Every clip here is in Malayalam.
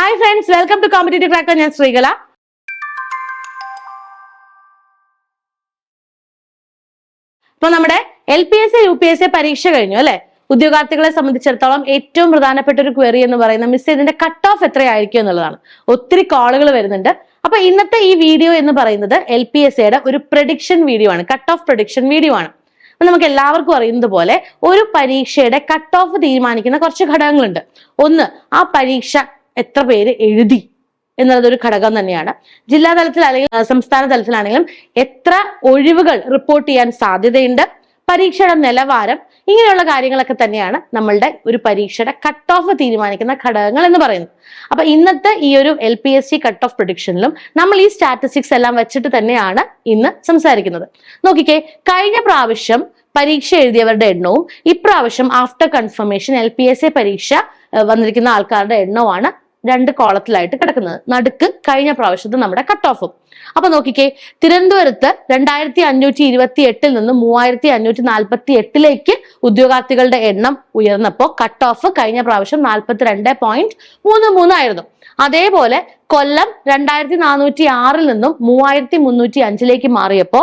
Hi friends welcome to competitive cracker ഞാൻ ശ്രീകല. ഇപ്പൊ നമ്മുടെ L P S U P S A പരീക്ഷ കഴിഞ്ഞു അല്ലെ? ഉദ്യോഗാർത്ഥികളെ സംബന്ധിച്ചിടത്തോളം ഏറ്റവും പ്രധാനപ്പെട്ട ഒരു ക്വറി എന്ന് പറയുന്ന മിസ് ഇതിന്റെ കട്ട് ഓഫ് എത്രയായിരിക്കും എന്നുള്ളതാണ്. ഒത്തിരി കോളുകൾ വരുന്നുണ്ട്. അപ്പൊ ഇന്നത്തെ ഈ വീഡിയോ എന്ന് പറയുന്നത് എൽ പി എസ് എയുടെ ഒരു പ്രഡിക്ഷൻ വീഡിയോ ആണ്. കട്ട് ഓഫ് പ്രഡിക്ഷൻ വീഡിയോ ആണ് നമുക്ക് എല്ലാവർക്കും അറിയുന്നത് പോലെ ഒരു പരീക്ഷയുടെ കട്ട് ഓഫ് തീരുമാനിക്കുന്ന കുറച്ച് ഘടകങ്ങളുണ്ട്. ഒന്ന് ആ പരീക്ഷ എത്ര പേര് എഴുതി എന്നുള്ളത് ഒരു ഘടകം തന്നെയാണ്. ജില്ലാ തലത്തിൽ അല്ലെങ്കിൽ സംസ്ഥാന തലത്തിലാണെങ്കിലും എത്ര ഒഴിവുകൾ റിപ്പോർട്ട് ചെയ്യാൻ സാധ്യതയുണ്ട് പരീക്ഷയുടെ നിലവാരം ഇങ്ങനെയുള്ള കാര്യങ്ങളൊക്കെ തന്നെയാണ് നമ്മളുടെ ഒരു പരീക്ഷയുടെ കട്ട് ഓഫ് തീരുമാനിക്കുന്ന ഘടകങ്ങൾ എന്ന് പറയുന്നത്. അപ്പൊ ഇന്നത്തെ ഈ ഒരു L P S C cut off പ്രൊഡിക്ഷനിലും നമ്മൾ ഈ സ്റ്റാറ്റിസ്റ്റിക്സ് എല്ലാം വെച്ചിട്ട് തന്നെയാണ് ഇന്ന് സംസാരിക്കുന്നത്. നോക്കിക്കേ കഴിഞ്ഞ പ്രാവശ്യം പരീക്ഷ എഴുതിയവരുടെ എണ്ണവും ഇപ്രാവശ്യം after confirmation L P S C പരീക്ഷ വന്നിരിക്കുന്ന ആൾക്കാരുടെ എണ്ണവുമാണ് രണ്ട് കോളത്തിലായിട്ട് കിടക്കുന്നത്. നടുക്ക് കഴിഞ്ഞ പ്രാവശ്യത്തെ നമ്മുടെ കട്ട് ഓഫും അപ്പൊ നോക്കിക്കേ തിരുവനന്തപുരത്ത് രണ്ടായിരത്തി അഞ്ഞൂറ്റി ഇരുപത്തി എട്ടിൽ നിന്ന് മൂവായിരത്തി അഞ്ഞൂറ്റി നാൽപ്പത്തി എട്ടിലേക്ക് ഉദ്യോഗാർത്ഥികളുടെ എണ്ണം ഉയർന്നപ്പോ കട്ട് ഓഫ് കഴിഞ്ഞ പ്രാവശ്യം നാൽപ്പത്തിരണ്ട് പോയിന്റ് മൂന്ന് മൂന്നായിരുന്നു അതേപോലെ കൊല്ലം രണ്ടായിരത്തി നാനൂറ്റി ആറിൽ നിന്നും മൂവായിരത്തി മുന്നൂറ്റി അഞ്ചിലേക്ക് മാറിയപ്പോ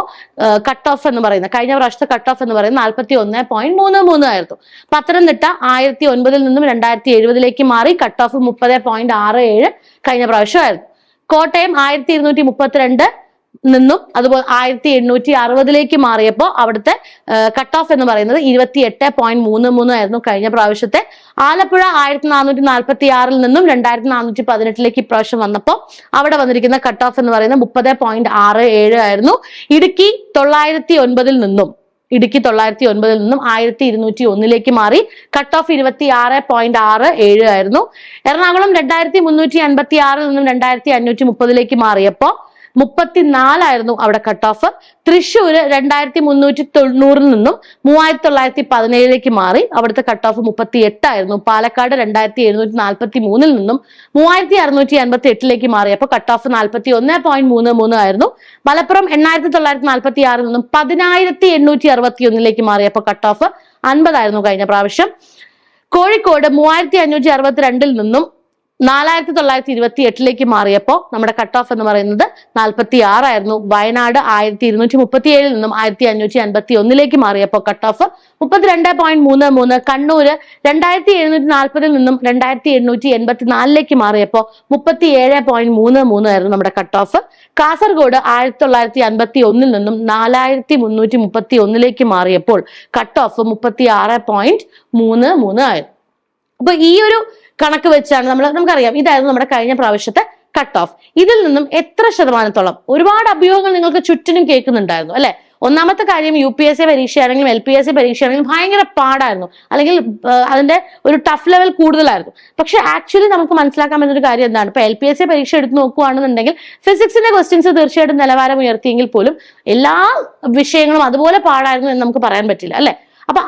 കട്ട് ഓഫ് എന്ന് പറയുന്നത് കഴിഞ്ഞ പ്രാവശ്യത്തെ കട്ട് ഓഫ് എന്ന് പറയുന്നത് നാൽപ്പത്തി ഒന്ന് പോയിന്റ് മൂന്ന് മൂന്ന് ആയിരുന്നു. പത്തനംതിട്ട ആയിരത്തി ഒൻപതിൽ നിന്നും രണ്ടായിരത്തി എഴുപതിലേക്ക് മാറി കട്ട് ഓഫ് മുപ്പത് പോയിന്റ് ആറ് ഏഴ് കഴിഞ്ഞ പ്രാവശ്യമായിരുന്നു കോട്ടയം ആയിരത്തി ഇരുന്നൂറ്റി മുപ്പത്തിരണ്ട് നിന്നും അതുപോലെ ആയിരത്തി എണ്ണൂറ്റി അറുപതിലേക്ക് മാറിയപ്പോൾ അവിടുത്തെ കട്ട് ഓഫ് എന്ന് പറയുന്നത് ഇരുപത്തി എട്ട് പോയിന്റ് മൂന്ന് മൂന്ന് ആയിരുന്നു കഴിഞ്ഞ പ്രാവശ്യത്തെ. ആലപ്പുഴ ആയിരത്തി നാനൂറ്റി നാൽപ്പത്തി ആറിൽ നിന്നും രണ്ടായിരത്തി നാനൂറ്റി പതിനെട്ടിലേക്ക് ഇപ്രാവശ്യം വന്നപ്പോൾ അവിടെ വന്നിരിക്കുന്ന കട്ട് ഓഫ് എന്ന് പറയുന്നത് മുപ്പത് പോയിന്റ് ആറ് ഏഴ് ആയിരുന്നു. ഇടുക്കി തൊള്ളായിരത്തി ഒൻപതിൽ നിന്നും ഇടുക്കി തൊള്ളായിരത്തി ഒൻപതിൽ നിന്നും ആയിരത്തി ഇരുന്നൂറ്റി ഒന്നിലേക്ക് മാറി. കട്ട് ഓഫ് ഇരുപത്തി ആറ് പോയിന്റ് ആറ് ഏഴ് ആയിരുന്നു. എറണാകുളം രണ്ടായിരത്തി മുന്നൂറ്റി അൻപത്തി ആറിൽ നിന്നും രണ്ടായിരത്തി അഞ്ഞൂറ്റി മുപ്പതിലേക്ക് മാറിയപ്പോ മുപ്പത്തിനാലായിരുന്നു അവിടെ കട്ട് ഓഫ് തൃശ്ശൂര് രണ്ടായിരത്തി മുന്നൂറ്റി തൊണ്ണൂറിൽ നിന്നും മൂവായിരത്തി തൊള്ളായിരത്തി പതിനേഴിലേക്ക് മാറി. അവിടുത്തെ കട്ട് ഓഫ് മുപ്പത്തി എട്ടായിരുന്നു പാലക്കാട് രണ്ടായിരത്തി എഴുന്നൂറ്റി നാൽപ്പത്തി മൂന്നിൽ നിന്നും മൂവായിരത്തി അറുന്നൂറ്റി അൻപത്തി എട്ടിലേക്ക് മാറി. മാറിയപ്പോൾ കട്ട് ഓഫ് നാൽപ്പത്തി ഒന്ന് പോയിന്റ് മൂന്ന് മൂന്ന് ആയിരുന്നു. മലപ്പുറം എണ്ണായിരത്തി തൊള്ളായിരത്തി നാൽപ്പത്തി ആറിൽ നിന്നും പതിനായിരത്തി എണ്ണൂറ്റി അറുപത്തി ഒന്നിലേക്ക് മാറി. മാറിയപ്പോൾ കട്ട് ഓഫ് അൻപതായിരുന്നു കഴിഞ്ഞ പ്രാവശ്യം. കോഴിക്കോട് മൂവായിരത്തി അഞ്ഞൂറ്റി അറുപത്തിരണ്ടിൽ നിന്നും നാലായിരത്തി തൊള്ളായിരത്തി ഇരുപത്തി എട്ടിലേക്ക് മാറിയപ്പോൾ നമ്മുടെ കട്ട് ഓഫ് എന്ന് പറയുന്നത് നാൽപ്പത്തി ആറായിരുന്നു വയനാട് ആയിരത്തി ഇരുന്നൂറ്റി മുപ്പത്തി ഏഴിൽ നിന്നും ആയിരത്തി അഞ്ഞൂറ്റി അൻപത്തി ഒന്നിലേക്ക് മാറിയപ്പോൾ കട്ട് ഓഫ് മുപ്പത്തിരണ്ട് പോയിന്റ് മൂന്ന് മൂന്ന് കണ്ണൂര് രണ്ടായിരത്തി എഴുന്നൂറ്റി നാൽപ്പതിൽ നിന്നും രണ്ടായിരത്തി എണ്ണൂറ്റി എൺപത്തി നാലിലേക്ക് മാറിയപ്പോൾ മുപ്പത്തി ഏഴ് പോയിന്റ് മൂന്ന് മൂന്ന് ആയിരുന്നു നമ്മുടെ കട്ട് ഓഫ് കാസർഗോഡ് ആയിരത്തി തൊള്ളായിരത്തി അൻപത്തി ഒന്നിൽ നിന്നും നാലായിരത്തി മുന്നൂറ്റി മുപ്പത്തി ഒന്നിലേക്ക് മാറിയപ്പോൾ കട്ട് ഓഫ് മുപ്പത്തി ആറ് പോയിന്റ് മൂന്ന് മൂന്ന് ആയിരുന്നു. അപ്പൊ ഈ ഒരു കണക്ക് വെച്ചാണ് നമ്മൾ നമുക്കറിയാം. ഇതായിരുന്നു നമ്മുടെ കഴിഞ്ഞ പ്രാവശ്യത്തെ കട്ട് ഓഫ് ഇതിൽ നിന്നും എത്ര ശതമാനത്തോളം ഒരുപാട് അഭിയോഗങ്ങൾ നിങ്ങൾക്ക് ചുറ്റിനും കേൾക്കുന്നുണ്ടായിരുന്നു അല്ലെ? ഒന്നാമത്തെ കാര്യം യു പി എസ് സി പരീക്ഷയാണെങ്കിലും എൽ പി എസ് സി പരീക്ഷയാണെങ്കിലും ഭയങ്കര പാടായിരുന്നു. അല്ലെങ്കിൽ അതിന്റെ ഒരു ടഫ് ലെവൽ കൂടുതലായിരുന്നു. പക്ഷെ ആക്ച്വലി നമുക്ക് മനസ്സിലാക്കാൻ പറ്റുന്ന ഒരു കാര്യം എന്താണ്? ഇപ്പൊ എൽ പി എസ് സി പരീക്ഷ എടുത്ത് നോക്കുകയാണെന്നുണ്ടെങ്കിൽ ഫിസിക്സിന്റെ ക്വസ്റ്റ്യൻസ് തീർച്ചയായിട്ടും നിലവാരം ഉയർത്തിയെങ്കിൽ പോലും എല്ലാ വിഷയങ്ങളും അതുപോലെ പാടായിരുന്നു എന്ന് നമുക്ക് പറയാൻ പറ്റില്ല അല്ലെ? അപ്പൊ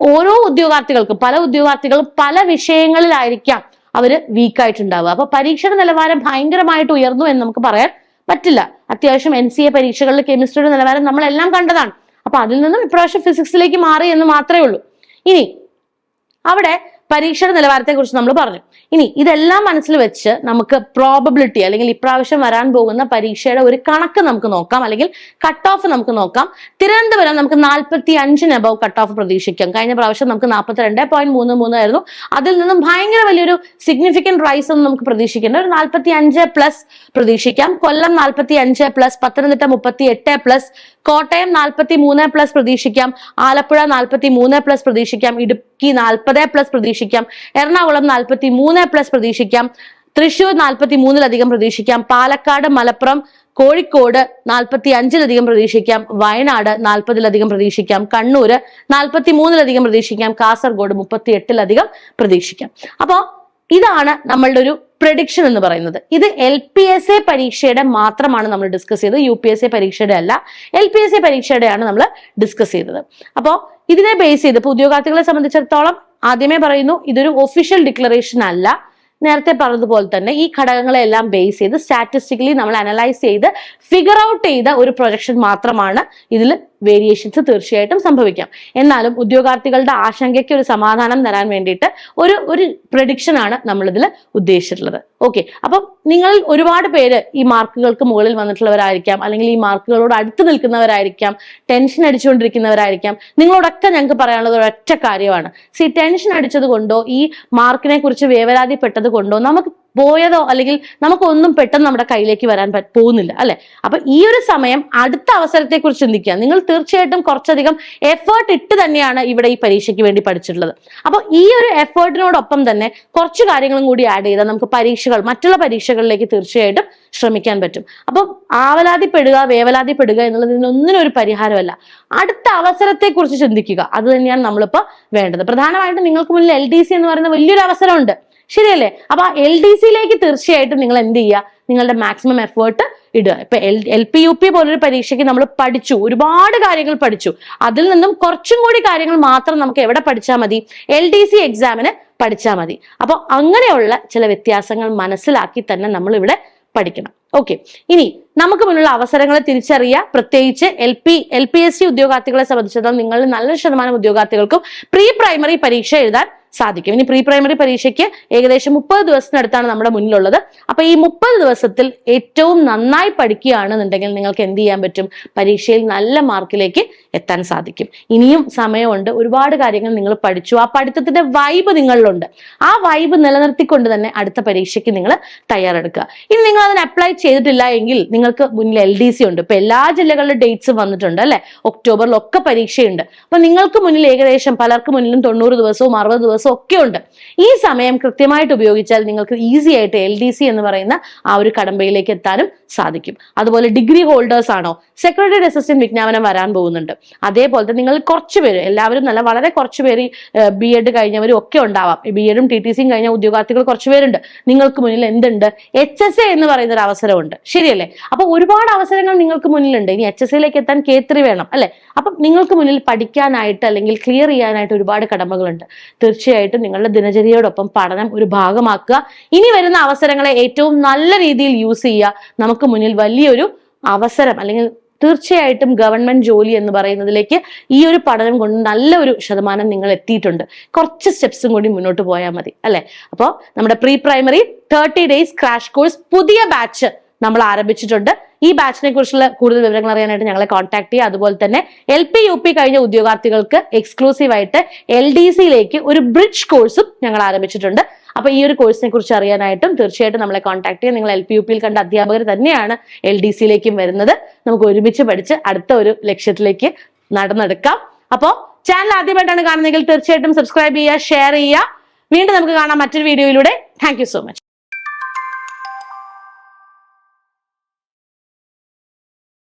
ഓരോ ഉദ്യോഗാർത്ഥികൾക്കും പല ഉദ്യോഗാർത്ഥികളും പല വിഷയങ്ങളിലായിരിക്കാം അവർ വീക്കായിട്ടുണ്ടാവുക അപ്പൊ പരീക്ഷയുടെ നിലവാരം ഭയങ്കരമായിട്ട് ഉയർന്നു എന്ന് നമുക്ക് പറയാൻ പറ്റില്ല. അത്യാവശ്യം എൻ സി എ പരീക്ഷകളിൽ കെമിസ്ട്രിയുടെ നിലവാരം നമ്മളെല്ലാം കണ്ടതാണ്. അപ്പൊ അതിൽ നിന്നും ഇപ്രാവശ്യം ഫിസിക്സിലേക്ക് മാറി എന്ന് മാത്രമേ ഉള്ളൂ. ഇനി അവിടെ പരീക്ഷയുടെ നിലവാരത്തെക്കുറിച്ച് നമ്മൾ പറഞ്ഞു. ഇനി ഇതെല്ലാം മനസ്സിൽ വെച്ച് നമുക്ക് പ്രോബബിലിറ്റി അല്ലെങ്കിൽ ഇപ്രാവശ്യം വരാൻ പോകുന്ന പരീക്ഷയുടെ ഒരു കണക്ക് നമുക്ക് നോക്കാം. അല്ലെങ്കിൽ കട്ട് ഓഫ് നമുക്ക് നോക്കാം. തിരുവനന്തപുരം നമുക്ക് നാൽപ്പത്തി അഞ്ചിന് അബവ് കട്ട് ഓഫ് പ്രതീക്ഷിക്കാം. കഴിഞ്ഞ പ്രാവശ്യം നമുക്ക് നാൽപ്പത്തി രണ്ട് പോയിന്റ് മൂന്ന് മൂന്ന് ആയിരുന്നു. അതിൽ നിന്നും ഭയങ്കര വലിയൊരു സിഗ്നിഫിക്കന്റ് റൈസ് ഒന്നും നമുക്ക് പ്രതീക്ഷിക്കേണ്ട. ഒരു നാൽപ്പത്തി അഞ്ച് പ്ലസ് പ്രതീക്ഷിക്കാം. കൊല്ലം നാൽപ്പത്തി അഞ്ച് പ്ലസ് പത്തനംതിട്ട മുപ്പത്തി എട്ട് പ്ലസ് കോട്ടയം നാൽപ്പത്തി മൂന്ന് പ്ലസ് പ്രതീക്ഷിക്കാം. ആലപ്പുഴ നാൽപ്പത്തി മൂന്ന് പ്ലസ് പ്രതീക്ഷിക്കാം. ഇടുക്കി നാൽപ്പത് പ്ലസ് പ്രതീക്ഷിക്കാം. എറണാകുളം നാൽപ്പത്തി മൂന്ന് പ്ലസ് പ്രതീക്ഷിക്കാം. തൃശൂർ നാൽപ്പത്തി മൂന്നിലധികം പ്രതീക്ഷിക്കാം. പാലക്കാട് മലപ്പുറം കോഴിക്കോട് നാൽപ്പത്തി അഞ്ചിലധികം പ്രതീക്ഷിക്കാം. വയനാട് നാൽപ്പതിലധികം പ്രതീക്ഷിക്കാം. കണ്ണൂർ നാൽപ്പത്തി മൂന്നിലധികം പ്രതീക്ഷിക്കാം. കാസർഗോഡ് മുപ്പത്തി എട്ടിലധികം പ്രതീക്ഷിക്കാം. അപ്പോൾ ഇതാണ് നമ്മളുടെ ഒരു പ്രഡിക്ഷൻ എന്ന് പറയുന്നത്. ഇത് എൽ പി എസ് എ പരീക്ഷയുടെ മാത്രമാണ് നമ്മൾ ഡിസ്കസ് ചെയ്തത്. യു പി എസ് എ പരീക്ഷയുടെ അല്ല. എൽ പി എസ് എ പരീക്ഷയുടെയാണ് നമ്മൾ ഡിസ്കസ് ചെയ്തത്. അപ്പോൾ ഇതിനെ ബേസ് ചെയ്ത് ഇപ്പൊ ഉദ്യോഗാർത്ഥികളെ സംബന്ധിച്ചിടത്തോളം ആദ്യമേ പറയുന്നു ഇതൊരു ഒഫീഷ്യൽ ഡിക്ലറേഷൻ അല്ല. നേരത്തെ പറഞ്ഞതുപോലെ തന്നെ ഈ ഘടകങ്ങളെല്ലാം ബേസ് ചെയ്ത് സ്റ്റാറ്റിസ്റ്റിക്കലി നമ്മൾ അനലൈസ് ചെയ്ത് ഫിഗർ ഔട്ട് ചെയ്ത ഒരു പ്രൊജക്ഷൻ മാത്രമാണ് ഇതിൽ വേരിയേഷൻസ് തീർച്ചയായിട്ടും സംഭവിക്കാം. എന്നാലും ഉദ്യോഗാർത്ഥികളുടെ ആശങ്കയ്ക്ക് ഒരു സമാധാനം തരാൻ വേണ്ടിയിട്ട് ഒരു ഒരു പ്രഡിക്ഷൻ ആണ് നമ്മളിതിൽ ഉദ്ദേശിച്ചിട്ടുള്ളത്. ഓക്കെ അപ്പം നിങ്ങൾ ഒരുപാട് പേര് ഈ മാർക്കുകൾക്ക് മുകളിൽ വന്നിട്ടുള്ളവരായിരിക്കാം അല്ലെങ്കിൽ ഈ മാർക്കുകളോട് അടുത്ത് നിൽക്കുന്നവരായിരിക്കാം ടെൻഷൻ അടിച്ചുകൊണ്ടിരിക്കുന്നവരായിരിക്കാം. നിങ്ങളോടൊക്കെ ഞങ്ങൾക്ക് പറയാനുള്ളത് ഒരൊറ്റ കാര്യമാണ്. സി ടെൻഷൻ അടിച്ചത് കൊണ്ടോ ഈ മാർക്കിനെ കുറിച്ച് വേവലാതിപ്പെട്ടത് കൊണ്ടോ നമുക്ക് പോയതോ അല്ലെങ്കിൽ നമുക്കൊന്നും പെട്ടെന്ന് നമ്മുടെ കയ്യിലേക്ക് വരാൻ പോകുന്നില്ല അല്ലെ? അപ്പൊ ഈ ഒരു സമയം അടുത്ത അവസരത്തെ കുറിച്ച് ചിന്തിക്കുക. നിങ്ങൾ തീർച്ചയായിട്ടും കുറച്ചധികം എഫേർട്ട് ഇട്ട് തന്നെയാണ് ഇവിടെ ഈ പരീക്ഷയ്ക്ക് വേണ്ടി പഠിച്ചിട്ടുള്ളത്. അപ്പൊ ഈ ഒരു എഫേർട്ടിനോടൊപ്പം തന്നെ കുറച്ച് കാര്യങ്ങളും കൂടി ആഡ് ചെയ്താൽ നമുക്ക് പരീക്ഷകൾ മറ്റുള്ള പരീക്ഷകളിലേക്ക് തീർച്ചയായിട്ടും ശ്രമിക്കാൻ പറ്റും. അപ്പം ആവലാതിപ്പെടുക വേവലാതിപ്പെടുക എന്നുള്ളത് ഇതിനൊന്നിനും ഒരു പരിഹാരമല്ല. അടുത്ത അവസരത്തെ കുറിച്ച് ചിന്തിക്കുക. അത് തന്നെയാണ് നമ്മളിപ്പോ വേണ്ടത്. പ്രധാനമായിട്ടും നിങ്ങൾക്ക് മുന്നിൽ എൽ ഡി സി എന്ന് പറയുന്ന വലിയൊരു അവസരമുണ്ട്. ശരിയല്ലേ? അപ്പൊ എൽ ഡി സിയിലേക്ക് തീർച്ചയായിട്ടും നിങ്ങൾ എന്ത് ചെയ്യുക? നിങ്ങളുടെ മാക്സിമം എഫേർട്ട് ഇടുക. ഇപ്പൊ L L P U P പോലൊരു പരീക്ഷയ്ക്ക് നമ്മൾ പഠിച്ചു. ഒരുപാട് കാര്യങ്ങൾ പഠിച്ചു. അതിൽ നിന്നും കുറച്ചും കൂടി കാര്യങ്ങൾ മാത്രം നമുക്ക് എവിടെ പഠിച്ചാൽ മതി? എൽ ഡി സി എക്സാമിന് പഠിച്ചാൽ മതി. അപ്പോൾ അങ്ങനെയുള്ള ചില വ്യത്യാസങ്ങൾ മനസ്സിലാക്കി തന്നെ നമ്മൾ ഇവിടെ പഠിക്കണം. ഓക്കെ ഇനി നമുക്ക് മുന്നിലുള്ള അവസരങ്ങളെ തിരിച്ചറിയുക. പ്രത്യേകിച്ച് L P L P S C ഉദ്യോഗാർത്ഥികളെ സംബന്ധിച്ചിടത്തോളം നിങ്ങളിൽ നല്ലൊരു ശതമാനം ഉദ്യോഗാർത്ഥികൾക്കും പ്രീ പ്രൈമറി പരീക്ഷ എഴുതാൻ സാധിക്കും. ഇനി പ്രീ പ്രൈമറി പരീക്ഷയ്ക്ക് ഏകദേശം മുപ്പത് ദിവസത്തിനടുത്താണ് നമ്മുടെ മുന്നിലുള്ളത്. അപ്പൊ ഈ മുപ്പത് ദിവസത്തിൽ ഏറ്റവും നന്നായി പഠിക്കുകയാണെന്നുണ്ടെങ്കിൽ നിങ്ങൾക്ക് എന്ത് ചെയ്യാൻ പറ്റും? പരീക്ഷയിൽ നല്ല മാർക്കിലേക്ക് എത്താൻ സാധിക്കും. ഇനിയും സമയമുണ്ട്. ഒരുപാട് കാര്യങ്ങൾ നിങ്ങൾ പഠിച്ചു. ആ പഠിത്തത്തിന്റെ വൈബ് നിങ്ങളിലുണ്ട്. ആ വൈബ് നിലനിർത്തിക്കൊണ്ട് തന്നെ അടുത്ത പരീക്ഷയ്ക്ക് നിങ്ങൾ തയ്യാറെടുക്കുക. ഇനി നിങ്ങൾ അതിന് അപ്ലൈ ചെയ്തിട്ടില്ല എങ്കിൽ നിങ്ങൾക്ക് മുന്നിൽ എൽ ഡി സി ഉണ്ട്. ഇപ്പൊ എല്ലാ ജില്ലകളിലും ഡേറ്റ്സ് വന്നിട്ടുണ്ട് അല്ലെ? ഒക്ടോബറിലൊക്കെ പരീക്ഷയുണ്ട്. അപ്പൊ നിങ്ങൾക്ക് മുന്നിൽ ഏകദേശം പലർക്ക് മുന്നിലും തൊണ്ണൂറ് ദിവസവും അറുപത് ദിവസവും ഒക്കെ ഉണ്ട് ഈ സമയം കൃത്യമായിട്ട് ഉപയോഗിച്ചാൽ നിങ്ങൾക്ക് ഈസി ആയിട്ട് എൽ ഡി സി എന്ന് പറയുന്ന ആ ഒരു കടമ്പയിലേക്ക് എത്താനും സാധിക്കും. അതുപോലെ ഡിഗ്രി ഹോൾഡേഴ്സ് ആണോ? സെക്രട്ടറി അസിസ്റ്റന്റ് വിജ്ഞാപനം വരാൻ പോകുന്നുണ്ട്. അതേപോലെ തന്നെ നിങ്ങൾ കുറച്ച് പേര് എല്ലാവരും നല്ല വളരെ കുറച്ച് പേര് ബി എഡ് കഴിഞ്ഞവരും ഒക്കെ ഉണ്ടാവാം. ബി എഡും ടി ടി സിയും കഴിഞ്ഞ ഉദ്യോഗാർത്ഥികൾ കുറച്ച് പേരുണ്ട് നിങ്ങൾക്ക് മുന്നിൽ എന്തുണ്ട്? എച്ച് എസ് എ എന്ന് പറയുന്ന ഒരു അവസരമുണ്ട്. ശരിയല്ലേ? അപ്പൊ ഒരുപാട് അവസരങ്ങൾ നിങ്ങൾക്ക് മുന്നിലുണ്ട്. ഇനി എച്ച് എസ് എയിലേക്ക് എത്താൻ കേത്രി വേണം അല്ലെ? അപ്പം നിങ്ങൾക്ക് മുന്നിൽ പഠിക്കാനായിട്ട് അല്ലെങ്കിൽ ക്ലിയർ ചെയ്യാനായിട്ട് ഒരുപാട് കടമകളുണ്ട് തീർച്ചയായിട്ടും നിങ്ങളുടെ ദിനചര്യയോടൊപ്പം പഠനം ഒരു ഭാഗമാക്കുക. ഇനി വരുന്ന അവസരങ്ങളെ ഏറ്റവും നല്ല രീതിയിൽ യൂസ് ചെയ്യുക നമുക്ക് മുന്നിൽ വലിയൊരു അവസരം അല്ലെങ്കിൽ തീർച്ചയായിട്ടും ഗവൺമെന്റ് ജോലി എന്ന് പറയുന്നതിലേക്ക് ഈ ഒരു പഠനം കൊണ്ട് നല്ലൊരു ശതമാനം നിങ്ങൾ എത്തിയിട്ടുണ്ട്. കുറച്ച് സ്റ്റെപ്സും കൂടി മുന്നോട്ട് പോയാൽ മതി അല്ലെ? അപ്പോൾ നമ്മുടെ pre primary thirty days crash course പുതിയ ബാച്ച് നമ്മൾ ആരംഭിച്ചിട്ടുണ്ട്. ഈ ബാച്ചിനെ കുറിച്ചുള്ള കൂടുതൽ വിവരങ്ങൾ അറിയാനായിട്ട് ഞങ്ങളെ കോൺടാക്ട് ചെയ്യുക. അതുപോലെ തന്നെ എൽ പി യു പി കഴിഞ്ഞ ഉദ്യോഗാർത്ഥികൾക്ക് എക്സ്ക്ലൂസീവായിട്ട് എൽ ഡി സിയിലേക്ക് ഒരു ബ്രിഡ്ജ് കോഴ്സും ഞങ്ങൾ ആരംഭിച്ചിട്ടുണ്ട്. അപ്പൊ ഈ ഒരു കോഴ്സിനെ കുറിച്ച് അറിയാനായിട്ടും തീർച്ചയായിട്ടും നമ്മളെ കോൺടാക്ട് ചെയ്യുക. നിങ്ങൾ എൽ പി യു പിയിൽ കണ്ട അധ്യാപകർ തന്നെയാണ് എൽ ഡി സിയിലേക്കും വരുന്നത്. നമുക്ക് ഒരുമിച്ച് പഠിച്ച് അടുത്ത ഒരു ലക്ഷ്യത്തിലേക്ക് നടന്നെടുക്കാം. അപ്പോൾ ചാനൽ ആദ്യമായിട്ടാണ് കാണുന്നതെങ്കിൽ തീർച്ചയായിട്ടും സബ്സ്ക്രൈബ് ചെയ്യുക ഷെയർ ചെയ്യുക. വീണ്ടും നമുക്ക് കാണാം മറ്റൊരു വീഡിയോയിലൂടെ താങ്ക് സോ മച്ച്